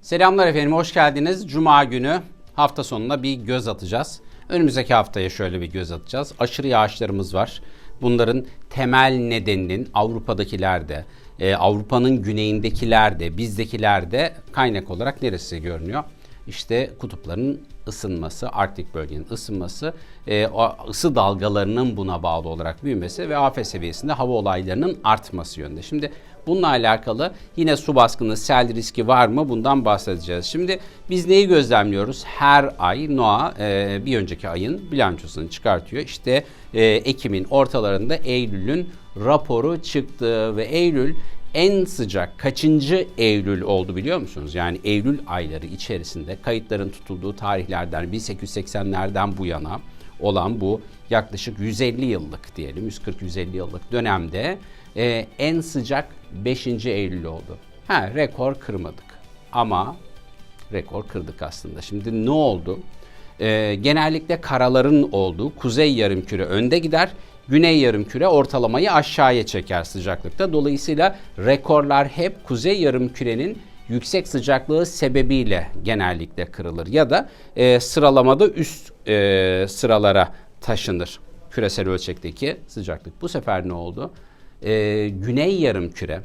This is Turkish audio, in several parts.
Selamlar efendim, hoş geldiniz. Cuma günü hafta sonuna bir göz atacağız. Önümüzdeki haftaya şöyle bir göz atacağız. Aşırı yağışlarımız var. Bunların temel nedeninin Avrupa'dakilerde, e, Avrupa'nın güneyindekilerde, bizdekilerde kaynak olarak neresi görünüyor? İşte kutupların ısınması, Arktik bölgenin ısınması, e, ısı dalgalarının buna bağlı olarak büyümesi ve afet seviyesinde hava olaylarının artması yönünde. Şimdi bununla alakalı yine su baskını, sel riski var mı bundan bahsedeceğiz. Şimdi biz neyi gözlemliyoruz? Her ay NOAA e, bir önceki ayın bilançosunu çıkartıyor. İşte e, Ekim'in ortalarında Eylül'ün raporu çıktı ve Eylül en sıcak kaçıncı Eylül oldu biliyor musunuz? Yani Eylül ayları içerisinde kayıtların tutulduğu tarihlerden 1880'lerden bu yana olan bu yaklaşık 150 yıllık diyelim 140-150 yıllık dönemde e, en sıcak 5. Eylül oldu. Ha rekor kırmadık ama rekor kırdık aslında. Şimdi ne oldu? Ee, genellikle karaların olduğu kuzey yarımküre önde gider. Güney yarımküre ortalamayı aşağıya çeker sıcaklıkta. Dolayısıyla rekorlar hep kuzey yarımkürenin yüksek sıcaklığı sebebiyle genellikle kırılır ya da e, sıralamada üst e, sıralara taşınır küresel ölçekteki sıcaklık. Bu sefer ne oldu? E, güney yarımküre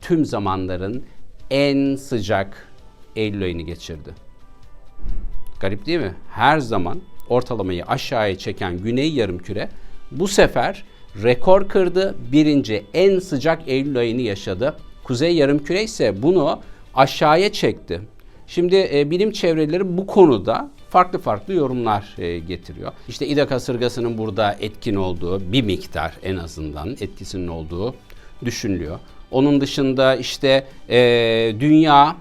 tüm zamanların en sıcak Eylül ayını geçirdi. Garip değil mi? Her zaman ortalamayı aşağıya çeken güney yarımküre bu sefer rekor kırdı. Birinci en sıcak Eylül ayını yaşadı. Kuzey yarımküre ise bunu aşağıya çekti. Şimdi e, bilim çevreleri bu konuda farklı farklı yorumlar e, getiriyor. İşte İda kasırgasının burada etkin olduğu bir miktar en azından etkisinin olduğu düşünülüyor. Onun dışında işte e, dünya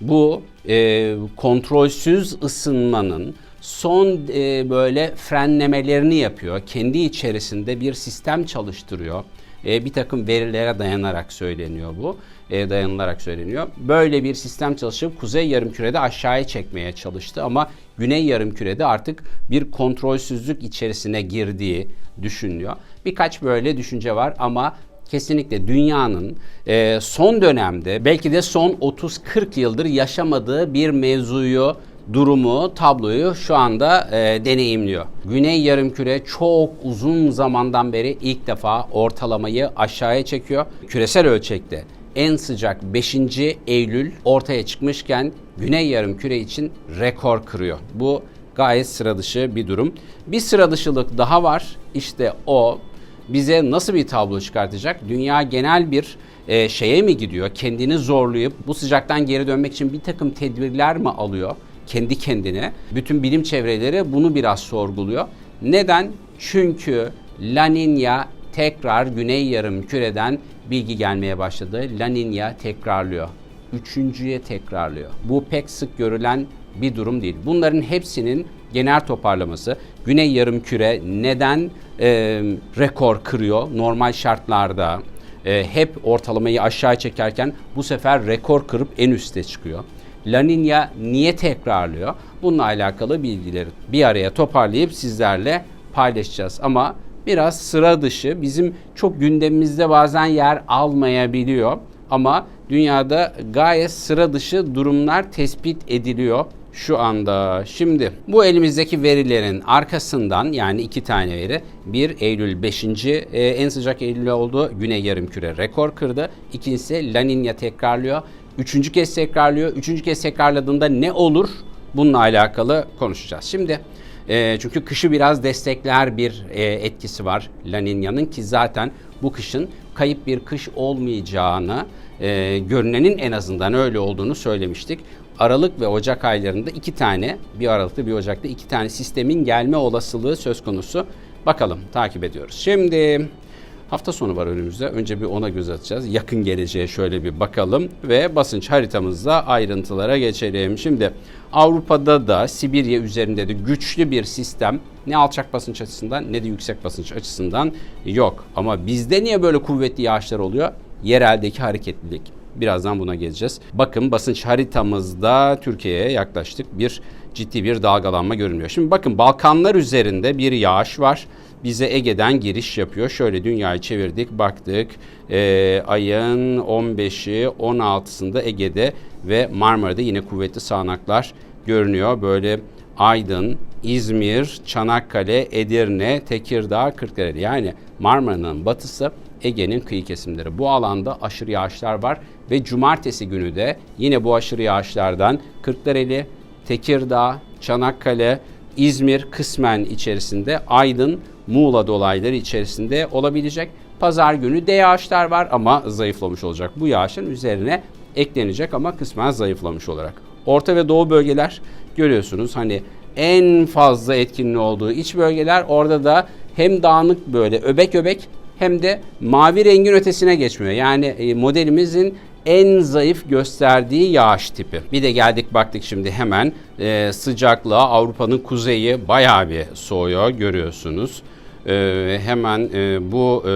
bu e, kontrolsüz ısınmanın son e, böyle frenlemelerini yapıyor. Kendi içerisinde bir sistem çalıştırıyor. E, bir takım verilere dayanarak söyleniyor bu. E, dayanılarak söyleniyor. Böyle bir sistem çalışıp kuzey yarımkürede aşağıya çekmeye çalıştı ama güney yarımkürede artık bir kontrolsüzlük içerisine girdiği düşünülüyor. Birkaç böyle düşünce var ama kesinlikle dünyanın e, son dönemde belki de son 30-40 yıldır yaşamadığı bir mevzuyu durumu, tabloyu şu anda e, deneyimliyor. Güney yarımküre çok uzun zamandan beri ilk defa ortalamayı aşağıya çekiyor. Küresel ölçekte en sıcak 5. Eylül ortaya çıkmışken Güney yarımküre için rekor kırıyor. Bu gayet sıra dışı bir durum. Bir sıra dışılık daha var. İşte o bize nasıl bir tablo çıkartacak? Dünya genel bir e, şeye mi gidiyor? Kendini zorlayıp bu sıcaktan geri dönmek için bir takım tedbirler mi alıyor? Kendi kendine. Bütün bilim çevreleri bunu biraz sorguluyor. Neden? Çünkü La Nina tekrar güney yarım küreden bilgi gelmeye başladı. La Nina tekrarlıyor. Üçüncüye tekrarlıyor. Bu pek sık görülen bir durum değil. Bunların hepsinin genel toparlaması Güney Yarımküre neden e, rekor kırıyor normal şartlarda e, hep ortalamayı aşağı çekerken bu sefer rekor kırıp en üste çıkıyor. La Nina niye tekrarlıyor? Bununla alakalı bilgileri bir araya toparlayıp sizlerle paylaşacağız. Ama biraz sıra dışı bizim çok gündemimizde bazen yer almayabiliyor. Ama dünyada gayet sıra dışı durumlar tespit ediliyor şu anda. Şimdi bu elimizdeki verilerin arkasından yani iki tane veri 1 Eylül 5. E, en sıcak Eylül oldu. Güney yarımküre rekor kırdı. İkincisi La Nina tekrarlıyor. Üçüncü kez tekrarlıyor. Üçüncü kez tekrarladığında ne olur? Bununla alakalı konuşacağız. Şimdi e, çünkü kışı biraz destekler bir e, etkisi var La Nina'nın ki zaten bu kışın kayıp bir kış olmayacağını e, görünenin en azından öyle olduğunu söylemiştik. Aralık ve Ocak aylarında iki tane, bir Aralık'ta bir Ocak'ta iki tane sistemin gelme olasılığı söz konusu. Bakalım takip ediyoruz. Şimdi hafta sonu var önümüzde. Önce bir ona göz atacağız. Yakın geleceğe şöyle bir bakalım ve basınç haritamızda ayrıntılara geçelim. Şimdi Avrupa'da da Sibirya üzerinde de güçlü bir sistem ne alçak basınç açısından ne de yüksek basınç açısından yok. Ama bizde niye böyle kuvvetli yağışlar oluyor? Yereldeki hareketlilik. Birazdan buna geleceğiz. Bakın basınç haritamızda Türkiye'ye yaklaştık. Bir ciddi bir dalgalanma görünüyor. Şimdi bakın Balkanlar üzerinde bir yağış var bize Ege'den giriş yapıyor. Şöyle dünyayı çevirdik, baktık. Ee, ayın 15'i, 16'sında Ege'de ve Marmara'da yine kuvvetli sağanaklar görünüyor. Böyle Aydın, İzmir, Çanakkale, Edirne, Tekirdağ, Kırklareli. Yani Marmara'nın batısı Ege'nin kıyı kesimleri. Bu alanda aşırı yağışlar var ve cumartesi günü de yine bu aşırı yağışlardan Kırklareli, Tekirdağ, Çanakkale, İzmir kısmen içerisinde, Aydın, Muğla dolayları içerisinde olabilecek. Pazar günü de yağışlar var ama zayıflamış olacak. Bu yağışın üzerine eklenecek ama kısmen zayıflamış olarak. Orta ve Doğu bölgeler görüyorsunuz hani en fazla etkinliği olduğu iç bölgeler orada da hem dağınık böyle öbek öbek hem de mavi rengin ötesine geçmiyor. Yani e, modelimizin en zayıf gösterdiği yağış tipi. Bir de geldik baktık şimdi hemen e, sıcaklığa Avrupa'nın kuzeyi bayağı bir soğuyor görüyorsunuz. E, hemen e, bu e,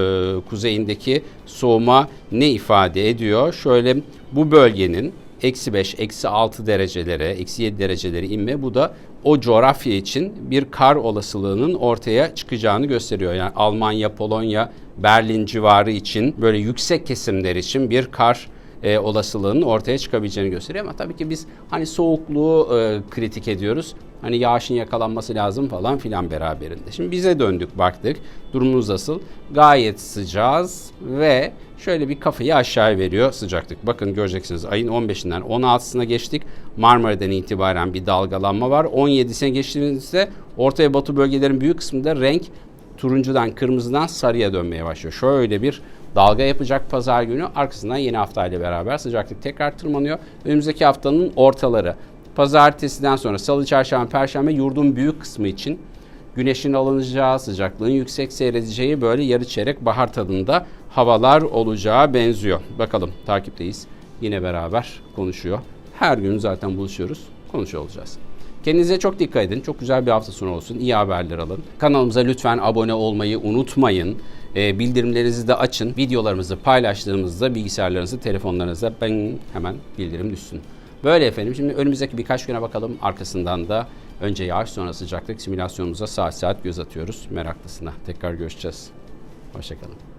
kuzeyindeki soğuma ne ifade ediyor? Şöyle bu bölgenin eksi 5, eksi 6 derecelere, eksi 7 dereceleri inme bu da o coğrafya için bir kar olasılığının ortaya çıkacağını gösteriyor. Yani Almanya, Polonya, Berlin civarı için böyle yüksek kesimler için bir kar e, olasılığının ortaya çıkabileceğini gösteriyor. Ama tabii ki biz hani soğukluğu e, kritik ediyoruz. Hani yağışın yakalanması lazım falan filan beraberinde. Şimdi bize döndük baktık. Durumumuz nasıl? Gayet sıcağız ve şöyle bir kafayı aşağı veriyor sıcaklık. Bakın göreceksiniz ayın 15'inden 16'sına geçtik. Marmara'dan itibaren bir dalgalanma var. 17'sine geçtiğimizde Orta ve Batı bölgelerin büyük kısmında renk turuncudan kırmızıdan sarıya dönmeye başlıyor. Şöyle bir dalga yapacak pazar günü. Arkasından yeni hafta ile beraber sıcaklık tekrar tırmanıyor. Önümüzdeki haftanın ortaları. Pazartesiden sonra salı, çarşamba, perşembe yurdun büyük kısmı için güneşin alınacağı, sıcaklığın yüksek seyredeceği böyle yarı çeyrek bahar tadında havalar olacağı benziyor. Bakalım takipteyiz. Yine beraber konuşuyor. Her gün zaten buluşuyoruz, konuşuyor olacağız. Kendinize çok dikkat edin. Çok güzel bir hafta sonu olsun. İyi haberler alın. Kanalımıza lütfen abone olmayı unutmayın. Ee, bildirimlerinizi de açın. Videolarımızı paylaştığımızda bilgisayarlarınızı, telefonlarınıza ben hemen bildirim düşsün. Böyle efendim. Şimdi önümüzdeki birkaç güne bakalım. Arkasından da önce yağış sonra sıcaklık simülasyonumuza saat saat göz atıyoruz. Meraklısına. Tekrar görüşeceğiz. Hoşçakalın.